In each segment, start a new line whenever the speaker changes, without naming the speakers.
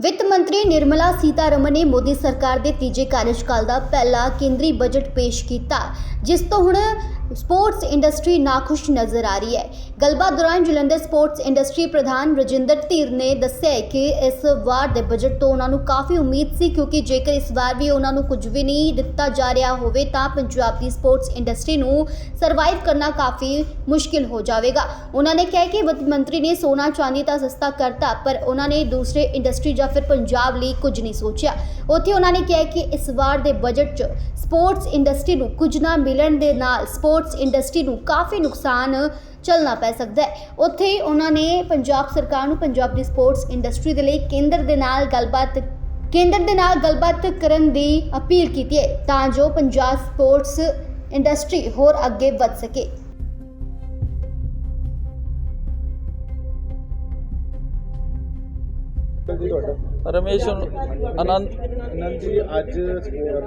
ਵਿੱਤ ਮੰਤਰੀ ਨਿਰਮਲਾ ਸੀਤਾਰਮਨ ਨੇ ਮੋਦੀ ਸਰਕਾਰ ਦੇ ਤੀਜੇ ਕਾਰਜਕਾਲ ਦਾ ਪਹਿਲਾ ਕੇਂਦਰੀ ਬਜਟ ਪੇਸ਼ ਕੀਤਾ, ਜਿਸ ਤੋਂ ਹੁਣ ਸਪੋਰਟਸ ਇੰਡਸਟਰੀ ਨਾਖੁਸ਼ ਨਜ਼ਰ ਆ ਰਹੀ ਹੈ। ਗੱਲਬਾਤ ਦੌਰਾਨ ਜਲੰਧਰ ਸਪੋਰਟਸ ਇੰਡਸਟਰੀ ਪ੍ਰਧਾਨ ਰਜਿੰਦਰ ਧੀਰ ਨੇ ਦੱਸਿਆ ਕਿ ਇਸ ਵਾਰ ਦੇ ਬਜਟ ਤੋਂ ਉਹਨਾਂ ਨੂੰ ਕਾਫੀ ਉਮੀਦ ਸੀ, ਕਿਉਂਕਿ ਜੇਕਰ ਇਸ ਵਾਰ ਵੀ ਉਹਨਾਂ ਨੂੰ ਕੁਝ ਵੀ ਨਹੀਂ ਦਿੱਤਾ ਜਾ ਰਿਹਾ ਹੋਵੇ, ਤਾਂ ਪੰਜਾਬ ਦੀ ਸਪੋਰਟਸ ਇੰਡਸਟਰੀ ਨੂੰ ਸਰਵਾਈਵ ਕਰਨਾ ਕਾਫੀ ਮੁਸ਼ਕਿਲ ਹੋ ਜਾਵੇਗਾ। ਉਹਨਾਂ ਨੇ ਕਿਹਾ ਕਿ ਵਿੱਤ ਮੰਤਰੀ ਨੇ ਸੋਨਾ ਚਾਂਦੀ ਤਾਂ ਸਸਤਾ ਕਰਤਾ, ਪਰ ਉਹਨਾਂ ਨੇ ਦੂਸਰੇ ਇੰਡਸਟਰੀ ਜਾਂ ਫਿਰ ਪੰਜਾਬ ਲਈ ਕੁਝ ਨਹੀਂ ਸੋਚਿਆ। ਉੱਥੇ ਉਹਨਾਂ ਨੇ ਕਿਹਾ ਕਿ ਇਸ ਵਾਰ ਦੇ ਬਜਟ 'ਚ ਸਪੋਰਟਸ ਇੰਡਸਟਰੀ ਨੂੰ ਕੁਝ ਨਾ ਮਿਲਣ ਦੇ ਨਾਲ ਸਪੋਰਟਸ ਇੰਡਸਟਰੀ ਨੂੰ ਕਾਫੀ ਨੁਕਸਾਨ ਝੱਲਣਾ ਪੈ ਸਕਦਾ ਹੈ। ਉੱਥੇ ਹੀ ਉਹਨਾਂ ਨੇ ਪੰਜਾਬ ਸਰਕਾਰ ਨੂੰ ਪੰਜਾਬ ਦੀ ਸਪੋਰਟਸ ਇੰਡਸਟਰੀ ਦੇ ਲਈ ਕੇਂਦਰ ਦੇ ਨਾਲ ਗੱਲਬਾਤ ਕੇਂਦਰ ਦੇ ਨਾਲ ਗੱਲਬਾਤ ਕਰਨ ਦੀ ਅਪੀਲ ਕੀਤੀ ਹੈ ਤਾਂ ਜੋ ਪੰਜਾਬ ਸਪੋਰਟਸ ਇੰਡਸਟਰੀ ਹੋਰ ਅੱਗੇ ਵਧ ਸਕੇ।
ਰਮੇਸ਼ ਆਨੰਦ
ਅਨੰਦ ਜੀ ਅੱਜ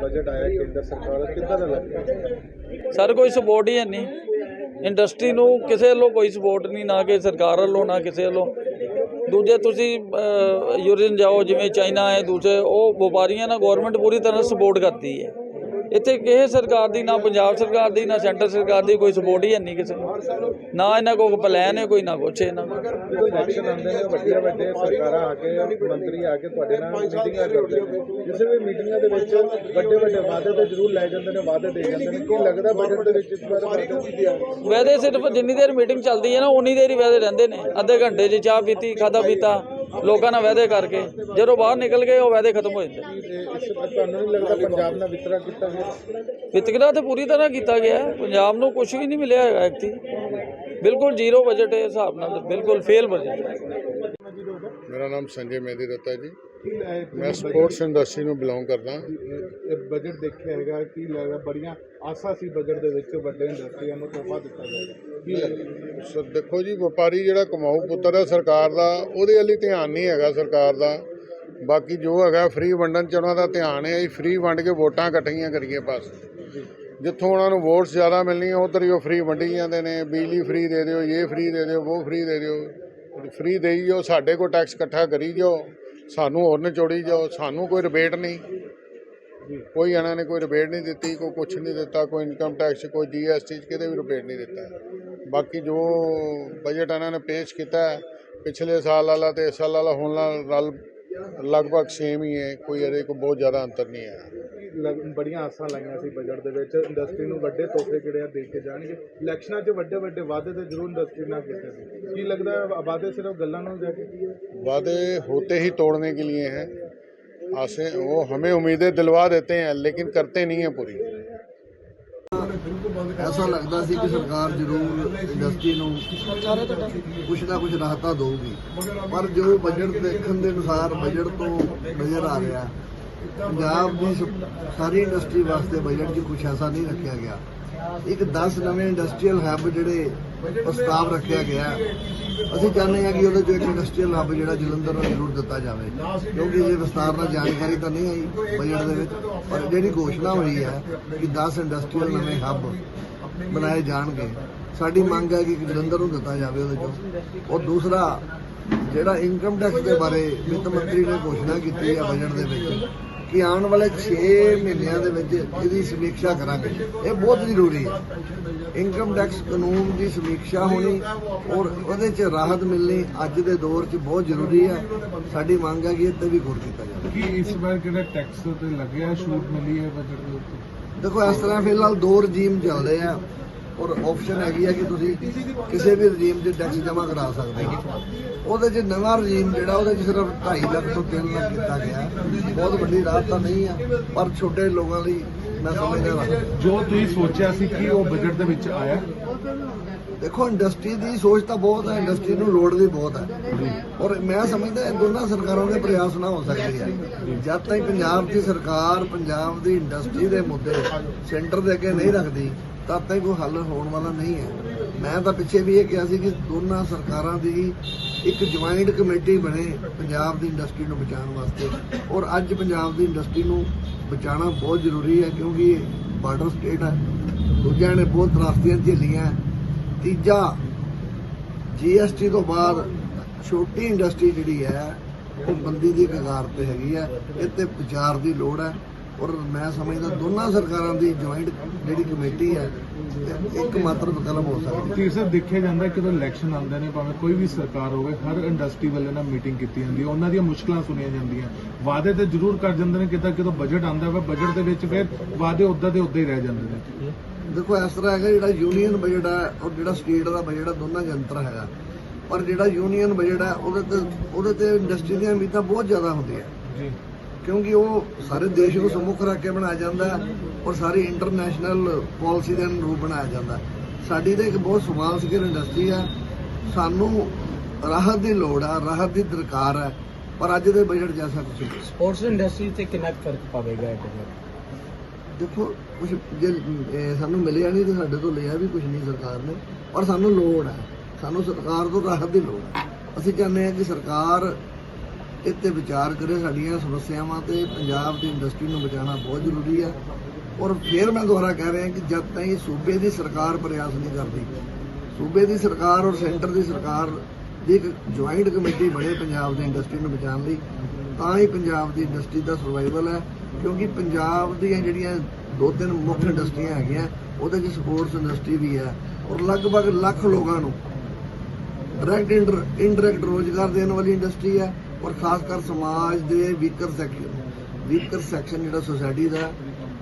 ਬਜਟ ਆਇਆ ਕੇਂਦਰ ਸਰਕਾਰ ਦਾ। ਕਿੱਦਾਂ ਦਾ ਲੱਗਦਾ
ਸਰ, ਕੋਈ ਸਪੋਰਟ ਹੀ ਹੈ ਨਹੀਂ। ਇੰਡਸਟਰੀ ਨੂੰ ਕਿਸੇ ਵੱਲੋਂ ਕੋਈ ਸਪੋਰਟ ਨਹੀਂ, ਨਾ ਕਿ ਸਰਕਾਰ ਵੱਲੋਂ, ਨਾ ਕਿਸੇ ਵੱਲੋਂ। ਦੂਜੇ ਤੁਸੀਂ ਯੂਰੇਨ ਜਾਓ, ਜਿਵੇਂ ਚਾਈਨਾ ਹੈ ਦੂਸਰੇ ਉਹ ਵਪਾਰੀਆਂ ਨਾਲ ਗਵਰਨਮੈਂਟ ਪੂਰੀ ਤਰ੍ਹਾਂ ਸਪੋਰਟ ਕਰਦੀ ਹੈ। ਇੱਥੇ ਕਿਸੇ ਸਰਕਾਰ ਦੀ ਨਾ ਪੰਜਾਬ ਸਰਕਾਰ ਦੀ ਨਾ ਸੈਂਟਰ ਸਰਕਾਰ ਦੀ ਕੋਈ ਸਪੋਰਟ ਹੀ ਨਹੀਂ ਕਿਸੇ ਨੂੰ। ਨਾ ਇਹਨਾਂ ਕੋਲ ਪਲਾਨ ਹੈ ਕੋਈ ਨਾ ਕੁਛ ਇਹਨਾਂ ਕੋਲ।
ਜਦੋਂ ਇਲੈਕਸ਼ਨ ਆਉਂਦੇ ਨੇ ਵੱਡੀਆਂ ਵੱਡੀਆਂ ਸਰਕਾਰਾਂ ਆ ਕੇ ਮੰਤਰੀ ਆ ਕੇ ਤੁਹਾਡੇ ਨਾਲ ਮੀਟਿੰਗਾਂ ਕਰਦੇ ਨੇ। ਕਿਸੇ ਵੀ ਮੀਟਿੰਗਾਂ ਦੇ ਵਿੱਚ ਵੱਡੇ ਵੱਡੇ ਵਾਅਦੇ ਤਾਂ ਜ਼ਰੂਰ ਲੈ ਜਾਂਦੇ ਨੇ ਵਾਅਦੇ ਦੇ ਜਾਂਦੇ ਨੇ। ਕੀ ਲੱਗਦਾ ਬਜਟ ਦੇ ਵਿੱਚ ਇਸ ਵਾਰ ਵਾਅਦੇ ਕੀ ਦਿਆ
ਵੈਦੇ ਸਿਰਫ ਜਿੰਨੀ ਦੇਰ ਮੀਟਿੰਗ ਚੱਲਦੀ ਹੈ ਨਾ ਉਨੀ ਦੇਰ ਹੀ ਵੈਦੇ ਰਹਿੰਦੇ ਨੇ। ਅੱਧੇ ਘੰਟੇ 'ਚ ਚਾਹ ਪੀਤੀ ਖਾਦਾ ਪੀਤਾ। ਲੋਕਾਂ ਨਾਲ ਵੈਦੇ ਕਰਕੇ ਜਦੋਂ ਬਾਹਰ ਨਿਕਲ ਗਏ ਉਹ ਵੈਦੇ ਖਤਮ ਹੋ ਜਾਂਦੇ।
ਇਸ ਤੁਹਾਨੂੰ ਨਹੀਂ ਲੱਗਦਾ ਪੰਜਾਬ ਨਾਲ ਵਿਤਕਰਾ ਕੀਤਾ ਗਿਆ?
ਵਿਤਕਰਾ ਤੇ ਪੂਰੀ ਤਰ੍ਹਾਂ ਕੀਤਾ ਗਿਆ। ਹੈ। ਪੰਜਾਬ ਨੂੰ ਕੁਝ ਵੀ ਨਹੀਂ ਮਿਲਿਆ ਹੈਗਾ ਐਕਤੀ ਬਿਲਕੁਲ ਜ਼ੀਰੋ ਬਜਟ ਹੈ ਹਿਸਾਬ ਨਾਲ ਬਿਲਕੁਲ ਫੇਲ ਬਜਟ। ਹੈ
ਮੇਰਾ ਨਾਮ ਸੰਜੇ ਮੇਦੀ ਰੱਤਾ ਜੀ। ਮੈਂ ਸਪੋਰਟਸ ਇੰਡਸਟਰੀ ਨੂੰ ਬਿਲੋਂਗ ਕਰਦਾ।
ਇਹ ਬਜਟ ਦੇਖਿਆ ਹੈਗਾ ਕੀ ਲੱਗਦਾ ਬੜੀਆਂ ਆਸਾਂ ਸੀ ਬਜਟ ਦੇ ਵਿੱਚ ਵੱਡੇ ਇੰਡਸਟਰੀਆਂ ਨੂੰ ਤੋਹਫਾ ਦਿੱਤਾ ਜਾਏਗਾ। ਕੀ ਲੱਗਦਾ?
ਸਰ ਦੇਖੋ ਜੀ ਵਪਾਰੀ ਜਿਹੜਾ ਕਮਾਊ ਪੁੱਤਰ ਹੈ ਸਰਕਾਰ ਦਾ ਉਹਦੇ ਵੱਲ ਧਿਆਨ ਨਹੀਂ ਹੈਗਾ ਸਰਕਾਰ ਦਾ। ਬਾਕੀ ਜੋ ਹੈਗਾ ਫ੍ਰੀ ਵੰਡਣ ਚ ਉਹਨਾਂ ਦਾ ਧਿਆਨ ਹੈ ਅਸੀਂ ਫ੍ਰੀ ਵੰਡ ਕੇ ਵੋਟਾਂ ਇਕੱਠੀਆਂ ਕਰੀਏ ਬਸ। ਜਿੱਥੋਂ ਉਹਨਾਂ ਨੂੰ ਵੋਟਸ ਜ਼ਿਆਦਾ ਮਿਲਣੀਆਂ ਉਧਰ ਹੀ ਉਹ ਫ੍ਰੀ ਵੰਡੀ ਜਾਂਦੇ ਨੇ ਬਿਜਲੀ ਫ੍ਰੀ ਦੇ ਦਿਓ ਇਹ ਫ੍ਰੀ ਦੇ ਦਿਓ ਉਹ ਫ੍ਰੀ ਦੇ ਦਿਓ। ਫ੍ਰੀ ਦੇਈ ਜਾਓ ਸਾਡੇ ਕੋਲ ਟੈਕਸ ਇਕੱਠਾ ਕਰੀ ਜਾਓ ਸਾਨੂੰ ਹੋਰ ਨਿਚੋੜੀ ਜਾਓ ਸਾਨੂੰ ਕੋਈ ਰਿਬੇਟ ਨਹੀਂ। ਕੋਈ ਇਹਨਾਂ ਨੇ ਕੋਈ ਰਿਬੇਟ ਨਹੀਂ ਦਿੱਤੀ ਕੋਈ ਕੁਛ ਨਹੀਂ ਦਿੱਤਾ ਕੋਈ ਇਨਕਮ ਟੈਕਸ ਕੋਈ ਜੀਐਸਟੀ ਚ ਕਿਤੇ ਵੀ ਰਿਬੇਟ ਨਹੀਂ ਦਿੱਤਾ। ਬਾਕੀ ਜੋ ਬਜਟ ਇਹਨਾਂ ਨੇ ਪੇਸ਼ ਕੀਤਾ ਹੈ, ਪਿਛਲੇ ਸਾਲ ਵਾਲਾ ਤੇ ਇਸ ਸਾਲ ਵਾਲਾ ਹੁਣ ਨਾਲ ਰਲ ਲਗਭਗ ਸੇਮ ਹੀ ਹੈ ਕੋਈ ਇਹਦੇ ਕੋਈ ਬਹੁਤ ਜ਼ਿਆਦਾ ਅੰਤਰ ਨਹੀਂ ਹੈ
ਲਗ- ਬੜੀਆਂ ਆਸਾਂ ਲਾਈਆਂ ਸੀ ਬਜਟ ਦੇ ਵਿੱਚ ਇੰਡਸਟਰੀ ਨੂੰ ਵੱਡੇ ਤੋਹਫੇ ਜਿਹੜੇ ਆ ਦੇ ਕੇ ਜਾਣਗੇ ਇਲੈਕਸ਼ਨਾਂ 'ਚ ਵੱਡੇ ਵੱਡੇ ਵਾਅਦੇ ਤੇ ਜ਼ਰੂਰ ਇੰਡਸਟਰੀ ਨਾਲ ਕੀਤੇ ਸੀ ਕੀ ਲੱਗਦਾ ਹੈ ਵਾਅਦੇ ਸਿਰਫ ਗੱਲਾਂ ਨੂੰ ਜਾ ਕੇ
वादे होते ही तोड़ने के लिए हैं आसे वो हमें उम्मीदें दिलवा देते हैं लेकिन करते नहीं हैं पूरी
ਐਸਾ ਲੱਗਦਾ ਸੀ ਕਿ ਸਰਕਾਰ ਜ਼ਰੂਰ ਇੰਡਸਟਰੀ ਨੂੰ ਕੁਛ ਨਾ ਕੁਛ ਰਾਹਤਾਂ ਦੇਊਗੀ। ਪਰ ਜੋ ਬਜਟ ਦੇਖਣ ਦੇ ਅਨੁਸਾਰ ਬਜਟ ਤੋਂ ਨਜ਼ਰ ਆ ਰਿਹਾ ਪੰਜਾਬ ਦੀ ਸਾਰੀ ਇੰਡਸਟਰੀ ਵਾਸਤੇ ਬਜਟ 'ਚ ਕੁਛ ਐਸਾ ਨਹੀਂ ਰੱਖਿਆ ਗਿਆ। ਇੱਕ 10 ਨਵੇਂ ਇੰਡਸਟਰੀਅਲ ਹੱਬ ਜਿਹੜੇ ਪ੍ਰਸਤਾਵ ਰੱਖਿਆ ਗਿਆ। ਅਸੀਂ ਚਾਹੁੰਦੇ ਹਾਂ ਕਿ ਉਹਦੇ 'ਚੋਂ ਇੱਕ ਇੰਡਸਟਰੀਅਲ ਹੱਬ ਜਿਹੜਾ ਜਲੰਧਰ ਨੂੰ ਜ਼ਰੂਰ ਦਿੱਤਾ ਜਾਵੇ। ਕਿਉਂਕਿ ਇਹ ਵਿਸਤਾਰ ਨਾਲ ਜਾਣਕਾਰੀ ਤਾਂ ਨਹੀਂ ਆਈ ਬਜਟ ਦੇ ਵਿੱਚ, ਪਰ ਜਿਹੜੀ ਘੋਸ਼ਣਾ ਹੋਈ ਹੈ ਕਿ 10 ਇੰਡਸਟਰੀਅਲ ਨਵੇਂ ਹੱਬ ਬਣਾਏ ਜਾਣਗੇ, ਸਾਡੀ ਮੰਗ ਹੈ ਕਿ ਜਲੰਧਰ ਨੂੰ ਦਿੱਤਾ ਜਾਵੇ ਉਹਦੇ 'ਚੋਂ। ਔਰ ਦੂਸਰਾ, ਜਿਹੜਾ ਇਨਕਮ ਟੈਕਸ ਦੇ ਬਾਰੇ ਵਿੱਤ ਮੰਤਰੀ ਨੇ ਘੋਸ਼ਣਾ ਕੀਤੀ ਹੈ ਬਜਟ ਦੇ ਵਿੱਚ ਕਿ ਆਉਣ ਵਾਲੇ 6 ਮਹੀਨਿਆਂ ਦੇ ਵਿੱਚ ਇਹਦੀ ਸਮੀਖਿਆ ਕਰਾਂਗੇ। ਇਹ ਬਹੁਤ ਜ਼ਰੂਰੀ ਹੈ। ਇਨਕਮ ਟੈਕਸ ਕਾਨੂੰਨ ਦੀ ਸਮੀਖਿਆ ਹੋਣੀ ਔਰ ਉਹਦੇ 'ਚ ਰਾਹਤ ਮਿਲਣੀ ਅੱਜ ਦੇ ਦੌਰ 'ਚ ਬਹੁਤ ਜ਼ਰੂਰੀ ਹੈ। ਸਾਡੀ ਮੰਗ ਹੈ ਕਿ ਇਹ ਤੇ ਵੀ ਗੌਰ ਕੀਤਾ ਜਾਵੇ।
ਕੀ ਇਸ ਵਾਰ ਕਿਹੜਾ ਟੈਕਸ ਤੇ ਲੱਗਿਆ ਛੂਟ ਮਿਲੀ ਹੈ ਬਜਟ ਦੇ ਉੱਤੇ?
ਦੇਖੋ ਇਸ ਤਰ੍ਹਾਂ ਫਿਲਹਾਲ ਦੋ ਰਜੀਮ ਚੱਲਦੇ ਆ ਔਰ ਆਪਸ਼ਨ ਹੈਗੀ ਹੈ ਕਿ ਤੁਸੀਂ ਕਿਸੇ ਵੀ ਰਜੀਮ 'ਚ ਟੈਕਸ ਜਮ੍ਹਾਂ ਕਰਾ ਸਕਦੇ ਹੋ। ਉਹਦੇ 'ਚ ਨਵਾਂ ਰਜੀਮ ਜਿਹੜਾ ਉਹਦੇ 'ਚ ਸਿਰਫ 2.5 ਲੱਖ ਤੋਂ 3 ਲੱਖ ਕੀਤਾ ਗਿਆ। ਬਹੁਤ ਵੱਡੀ ਰਾਹਤ ਤਾਂ ਨਹੀਂ ਆ ਪਰ ਛੋਟੇ ਲੋਕਾਂ ਲਈ ਮੈਂ ਸਮਝਦਾ ਹਾਂ।
ਜੋ ਤੁਸੀਂ ਸੋਚਿਆ ਸੀ ਕਿ ਉਹ ਬਜਟ ਦੇ ਵਿੱਚ ਆਇਆ?
ਦੇਖੋ ਇੰਡਸਟਰੀ ਦੀ ਸੋਚ ਤਾਂ ਬਹੁਤ ਹੈ ਇੰਡਸਟਰੀ ਨੂੰ ਲੋੜ ਵੀ ਬਹੁਤ ਹੈ। ਔਰ ਮੈਂ ਸਮਝਦਾ ਇਹ ਦੋਨਾਂ ਸਰਕਾਰਾਂ ਦੇ ਪ੍ਰਯਾਸ ਨਾ ਹੋ ਸਕਦੇ ਹੈ। ਜਦ ਤੱਕ ਪੰਜਾਬ ਦੀ ਸਰਕਾਰ ਪੰਜਾਬ ਦੀ ਇੰਡਸਟਰੀ ਦੇ ਮੁੱਦੇ ਸੈਂਟਰ ਦੇ ਅੱਗੇ ਨਹੀਂ ਰੱਖਦੀ ਤਦ ਤੱਕ ਕੋਈ ਹੱਲ ਹੋਣ ਵਾਲਾ ਨਹੀਂ ਹੈ। ਮੈਂ ਤਾਂ ਪਿੱਛੇ ਵੀ ਇਹ ਕਿਹਾ ਸੀ ਕਿ ਦੋਨਾਂ ਸਰਕਾਰਾਂ ਦੀ ਇੱਕ ਜੁਆਇੰਟ ਕਮੇਟੀ ਬਣੇ ਪੰਜਾਬ ਦੀ ਇੰਡਸਟਰੀ ਨੂੰ ਬਚਾਉਣ ਵਾਸਤੇ। ਔਰ ਅੱਜ ਪੰਜਾਬ ਦੀ ਇੰਡਸਟਰੀ ਨੂੰ ਬਚਾਉਣਾ ਬਹੁਤ ਜ਼ਰੂਰੀ ਹੈ ਕਿਉਂਕਿ ਇਹ ਬਾਰਡਰ ਸਟੇਟ ਹੈ। ਦੂਜਿਆਂ ਨੇ ਬਹੁਤ ਤਰਾਸਦੀਆਂ ਝੇਲੀਆਂ। ਤੀਜਾ ਜੀਐਸਟੀ ਤੋਂ ਬਾਅਦ ਛੋਟੀ ਇੰਡਸਟਰੀ ਜਿਹੜੀ ਹੈ, ਉਹ ਬੰਦੀ ਦੀ ਕਗਾਰ ਤੇ ਹੈਗੀ ਹੈ। ਇਹ ਤੇ ਵਿਚਾਰ ਦੀ ਲੋੜ ਹੈ। ਔਰ ਮੈਂ ਸਮਝਦਾ ਦੋਨਾਂ ਸਰਕਾਰਾਂ ਦੀ ਜੁਆਇੰਟ ਜਿਹੜੀ ਕਮੇਟੀ ਹੈ ਇੱਕ ਮਾਤਰ ਵਿਕਲਪ ਹੋ ਸਕਦੀ ਹੈ।
ਕੀ ਸਰ ਦੇਖਿਆ ਜਾਂਦਾ ਕਿ ਜਦੋਂ ਇਲੈਕਸ਼ਨ ਆਉਂਦੇ ਨੇ ਭਾਵੇਂ ਕੋਈ ਵੀ ਸਰਕਾਰ ਹੋਵੇ ਹਰ ਇੰਡਸਟਰੀ ਵਾਲੇ ਨਾਲ ਮੀਟਿੰਗ ਕੀਤੀ ਜਾਂਦੀ ਹੈ। ਉਹਨਾਂ ਦੀਆਂ ਮੁਸ਼ਕਲਾਂ ਸੁਣੀਆਂ ਜਾਂਦੀਆਂ। ਵਾਅਦੇ ਤੇ ਜ਼ਰੂਰ ਕਰ ਜਾਂਦੇ ਨੇ ਕਿਦਾਂ ਕਿਦੋਂ ਬਜਟ ਆਉਂਦਾ ਵਾ ਬਜਟ ਦੇ ਵਿੱਚ ਫਿਰ ਵਾਅਦੇ ਉਦਾਂ ਦੇ ਉਦਾਂ ਹੀ ਰਹਿ ਜਾਂਦੇ ਨੇ।
ਦੇਖੋ ਇਸ ਤਰ੍ਹਾਂ ਹੈਗਾ ਜਿਹੜਾ ਯੂਨੀਅਨ ਬਜਟ ਹੈ ਔਰ ਜਿਹੜਾ ਸਟੇਟ ਦਾ ਬਜਟ ਹੈ ਦੋਨਾਂ 'ਚ ਅੰਤਰ ਹੈਗਾ। ਪਰ ਜਿਹੜਾ ਯੂਨੀਅਨ ਬਜਟ ਹੈ ਉਹਦੇ ਤੇ ਉਹਦੇ ਤੇ ਇੰਡਸਟਰੀ ਦੀਆਂ ਉਮੀਦਾਂ ਬਹੁਤ ਜ਼ਿਆਦਾ ਹੁੰਦੀਆਂ।
ਜੀ।
ਕਿਉਂਕਿ ਉਹ ਸਾਰੇ ਦੇਸ਼ ਨੂੰ ਸਮੁੱਖ ਰੱਖ ਕੇ ਬਣਾਇਆ ਜਾਂਦਾ ਔਰ ਸਾਰੀ ਇੰਟਰਨੈਸ਼ਨਲ ਪਾਲਿਸੀ ਦੇ ਅਨੁਰੂਪ ਬਣਾਇਆ ਜਾਂਦਾ। ਸਾਡੀ ਤਾਂ ਇੱਕ ਬਹੁਤ ਸਮਾਲ ਸਕੇਲ ਇੰਡਸਟਰੀ ਹੈ। ਸਾਨੂੰ ਰਾਹਤ ਦੀ ਲੋੜ ਹੈ ਰਾਹਤ ਦੀ ਦਰਕਾਰ ਹੈ ਪਰ ਅੱਜ ਦੇ ਬਜਟ ਜੈਸਾ ਕੁਝ
ਸਪੋਰਟਸ ਇੰਡਸਟਰੀ ਤੇ ਕਿੰਨਾ ਫ਼ਰਕ ਪਵੇਗਾ ਇਹ
ਦੇਖੋ ਕੁਝ ਜੇ ਸਾਨੂੰ ਮਿਲਿਆ ਨਹੀਂ ਤੇ ਸਾਡੇ ਤੋਂ ਲਿਆ ਵੀ ਕੁਝ ਨਹੀਂ ਸਰਕਾਰ ਨੇ ਪਰ ਸਾਨੂੰ ਲੋੜ ਹੈ। ਸਾਨੂੰ ਸਰਕਾਰ ਤੋਂ ਰਾਹਤ ਦੀ ਲੋੜ ਹੈ। ਅਸੀਂ ਚਾਹੁੰਦੇ ਹਾਂ ਕਿ ਸਰਕਾਰ ਇੱਥੇ ਵਿਚਾਰ ਕਰੇ ਸਾਡੀਆਂ ਸਮੱਸਿਆਵਾਂ ਤੇ ਪੰਜਾਬ ਦੀ ਇੰਡਸਟਰੀ ਨੂੰ ਬਚਾਉਣਾ ਬਹੁਤ ਜ਼ਰੂਰੀ ਹੈ ਔਰ ਫਿਰ ਮੈਂ ਦੁਬਾਰਾ ਕਹਿ ਰਿਹਾ ਕਿ ਜਦ ਤਾਈਂ ਸੂਬੇ ਦੀ ਸਰਕਾਰ ਪ੍ਰਯਾਸ ਨਹੀਂ ਕਰਦੀ, ਸੂਬੇ ਦੀ ਸਰਕਾਰ ਔਰ ਸੈਂਟਰ ਦੀ ਸਰਕਾਰ ਦੀ ਇੱਕ ਜੁਆਇੰਟ ਕਮੇਟੀ ਬਣੇ ਪੰਜਾਬ ਦੀ ਇੰਡਸਟਰੀ ਨੂੰ ਬਚਾਉਣ ਲਈ, ਤਾਂ ਹੀ ਪੰਜਾਬ ਦੀ ਇੰਡਸਟਰੀ ਦਾ ਸਰਵਾਈਵਲ ਹੈ। ਕਿਉਂਕਿ ਪੰਜਾਬ ਦੀਆਂ ਜਿਹੜੀਆਂ ਦੋ ਤਿੰਨ ਮੁੱਖ ਇੰਡਸਟਰੀਆਂ ਹੈਗੀਆਂ, ਉਹਦੇ ਵਿੱਚ ਸਪੋਰਟਸ ਇੰਡਸਟਰੀ ਵੀ ਹੈ। ਔਰ ਲਗਭਗ ਲੱਖ ਲੋਕਾਂ ਨੂੰ ਡਾਇਰੈਕਟ ਇਨਡਾਇਰੈਕਟ ਰੋਜ਼ਗਾਰ ਦੇਣ ਵਾਲੀ ਇੰਡਸਟਰੀ ਹੈ। ਔਰ ਖਾਸ ਕਰ ਸਮਾਜ ਦੇ ਵੀਕਰ ਸੈਕਸ਼ਨ ਵੀਕਰ ਸੈਕਸ਼ਨ ਜਿਹੜਾ ਸੋਸਾਇਟੀ ਦਾ,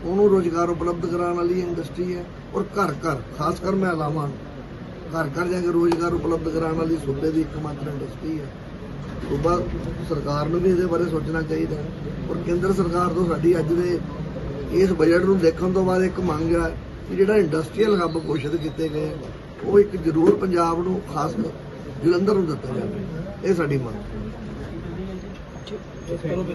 ਉਹਨੂੰ ਰੋਜ਼ਗਾਰ ਉਪਲਬਧ ਕਰਾਉਣ ਵਾਲੀ ਇੰਡਸਟਰੀ ਹੈ ਔਰ ਘਰ ਘਰ, ਖਾਸ ਕਰ ਮਹਿਲਾਵਾਂ ਘਰ ਘਰ ਜਾ ਕੇ ਰੋਜ਼ਗਾਰ ਉਪਲਬਧ ਕਰਾਉਣ ਵਾਲੀ ਸੂਬੇ ਦੀ ਇੱਕਮਾਤਰ ਇੰਡਸਟਰੀ ਹੈ। ਸੂਬਾ ਸਰਕਾਰ ਨੂੰ ਵੀ ਇਹਦੇ ਬਾਰੇ ਸੋਚਣਾ ਚਾਹੀਦਾ ਔਰ ਕੇਂਦਰ ਸਰਕਾਰ ਤੋਂ ਸਾਡੀ ਅੱਜ ਦੇ ਇਸ ਬਜਟ ਨੂੰ ਦੇਖਣ ਤੋਂ ਬਾਅਦ ਇੱਕ ਮੰਗ ਹੈ ਕਿ ਜਿਹੜਾ ਇੰਡਸਟਰੀਅਲ ਹੱਬ ਘੋਸ਼ਿਤ ਕੀਤੇ ਗਏ ਉਹ ਇੱਕ ਜ਼ਰੂਰ ਪੰਜਾਬ ਨੂੰ, ਖਾਸ ਜਲੰਧਰ ਨੂੰ ਦਿੱਤਾ ਜਾਵੇ। ਇਹ ਸਾਡੀ ਮੰਗ ਹੈ।
就，就那个